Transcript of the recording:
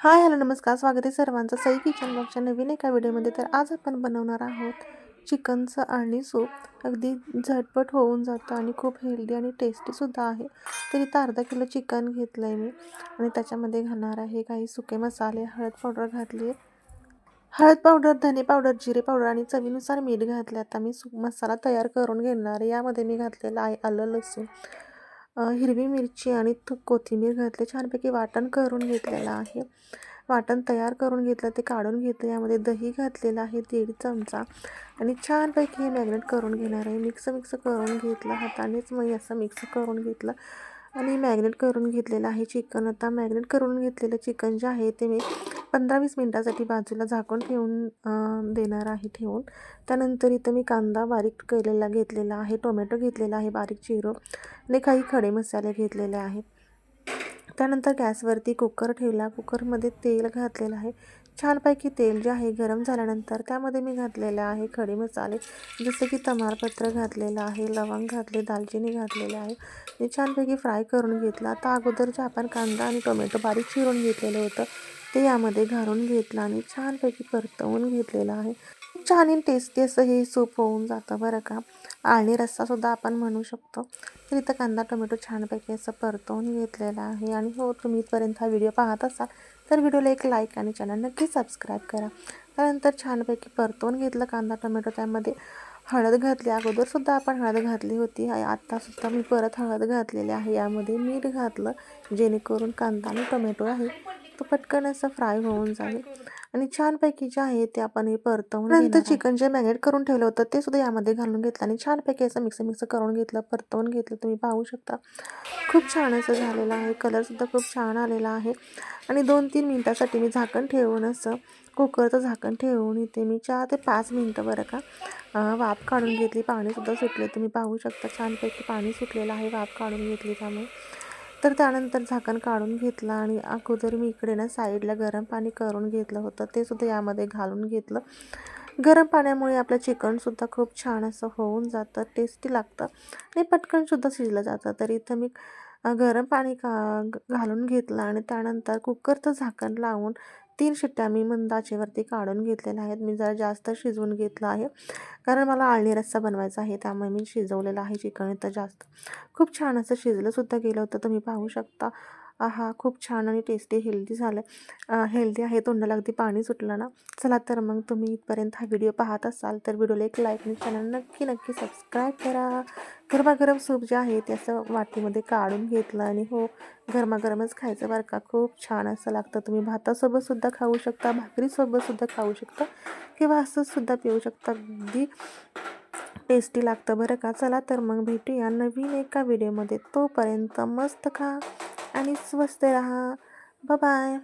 Hi hello नमस्कार. स्वागत आहे सर्वांचं. सई किचन ब्लॉगच्या नवीन एका व्हिडिओमध्ये तर आज आपण बनवणार आहोत चिकनचं आणि सूप. अगदी झटपट होऊन जातं आणि खूप हेल्दी आणि टेस्टीसुद्धा आहे. तर इथं अर्धा किलो चिकन घेतलं आहे मी आणि त्याच्यामध्ये घालणार आहे काही सुके मसाले हळद पावडर घातली आहे. हळद पावडर धने पावडर जिरे पावडर आणि चवीनुसार मीठ घातले आता मी सूप मसाला तयार करून घेणार आहे. यामध्ये मी घातलेलं आहे आलं लसूण. हिरवी मिरची आणि कोथिंबीर घातली. छानपैकी वाटण करून घेतलेलं आहे. वाटण तयार करून घेतलं ते काढून घेतलं. यामध्ये दही घातलेलं आहे दीड चमचा. आणि छानपैकी हे मॅग्नेट करून घेणार आहे. मिक्स मिक्स करून घेतलं. हातानेच मग असं मिक्स करून घेतलं. आणि मॅग्नेट करून घेतलेलं आहे चिकन. आता मॅग्नेट करून घेतलेलं चिकन जे आहे ते मी पंधरा वीस मिनटासाठी बाजूला झाकून ठेवून देणार आहे ठेवून. त्यानंतर इथं मी कांदा बारीक केलेला घेतलेला आहे टोमॅटो घेतलेला आहे बारीक चिरो आणि काही खडे मसाले घेतलेले आहेत. त्यानंतर गॅसवरती कुकर ठेवला. कुकरमध्ये तेल घातलेलं आहे. छानपैकी तेल जे आहे गरम झाल्यानंतर त्यामध्ये मी घातलेले आहे खडे मसाले. जसं की तमालपत्र घातलेलं आहे लवंग घातले दालचिनी घातलेले आहे. ते छानपैकी फ्राय करून घेतलं. आता अगोदर जे आपण कांदा आणि टोमॅटो बारीक चिरून घेतलेलं होतं ते यामध्ये घालून घेतलं आणि छानपैकी परतवून घेतलेलं आहे. छान आणि टेस्टी असं हे सूप होऊन जातं बरं का. आणि रस्सासुद्धा आपण म्हणू शकतो. तर इथं कांदा टोमॅटो छानपैकी असं परतवून घेतलेला आहे. आणि हो तुम्ही इथपर्यंत हा व्हिडिओ पाहत असाल तर व्हिडिओला एक लाईक आणि चॅनल नक्की सबस्क्राईब करा. त्यानंतर छानपैकी परतवून घेतलं कांदा टोमॅटो त्यामध्ये हळद घातली. अगोदरसुद्धा आपण हळद घातली होती. आत्तासुद्धा मी परत हळद घातलेली आहे. यामध्ये मीठ घातलं जेणेकरून कांदा आणि टोमॅटो आहे. तो पटकन असं फ्राय होऊन जाईल. आणि छानपैकी जे आहे ते आपण हे परतवून नंतर चिकन जे मॅरिनेट करून ठेवलं होतं ते सुद्धा यामध्ये घालून घेतलं आणि छानपैकी असं मिक्स मिक्स करून घेतलं परतवून घेतलं. तुम्ही पाहू शकता. खूप छान असं झालेलं आहे. कलरसुद्धा खूप छान आलेला आहे. आणि दोन तीन मिनटासाठी मी झाकण ठेवून असं कुकरचं झाकण ठेवून इथे मी चार ते पाच मिनटं बरं का वाफ काढून घेतली. पाणीसुद्धा सुटले तुम्ही पाहू शकता छानपैकी पाणी सुटलेलं आहे. वाफ काढून घेतली त्यामुळे. तर त्यानंतर झाकण काढून घेतलं आणि अगोदर मी इकडे ना साईडला गरम पाणी करून घेतलं होतं. ते सुद्धा यामध्ये घालून घेतलं. गरम पाण्यामुळे आपलं चिकनसुद्धा खूप छान असं होऊन जातं टेस्टी लागतं आणि पटकनसुद्धा शिजलं जातं. तर इथं मी गरम पाणी का घालून घेतलं आणि त्यानंतर कुकरचं झाकण लावून तीन शिट्ट्या मी मंदाचेवरती काढून घेतलेल्या आहेत. मी जरा जास्त शिजवून घेतलं आहे. कारण मला आळणी रस्सा बनवायचा आहे त्यामुळे मी शिजवलेलं आहे चिकन इथं जास्त. खूप छान असं शिजलंसुद्धा गेलं होतं तुम्ही पाहू शकता. हा खूप छान आणि टेस्टी हेल्दी झालं हेल्दी आहे तोंडाला अगदी पाणी सुटलं ना. चला तर मग तुम्ही इथपर्यंत हा व्हिडिओ पाहत असाल तर व्हिडिओला एक लाईक आणि चॅनल नक्की नक्की सबस्क्राईब करा. गरमागरम सूप जे आहे ते असं वाटीमध्ये काढून घेतलं आणि हो गरमागरमच खायचं बरं का. खूप छान असं लागतं. तुम्ही भातासोबतसुद्धा खाऊ शकता भाकरीसोबतसुद्धा खाऊ शकता किंवा असंचसुद्धा पिऊ शकता. अगदी टेस्टी लागतं बरं का. चला तर मग भेटूया नवीन एका व्हिडिओमध्ये तोपर्यंत मस्त खा. आणि स्वस्त राहा. बाय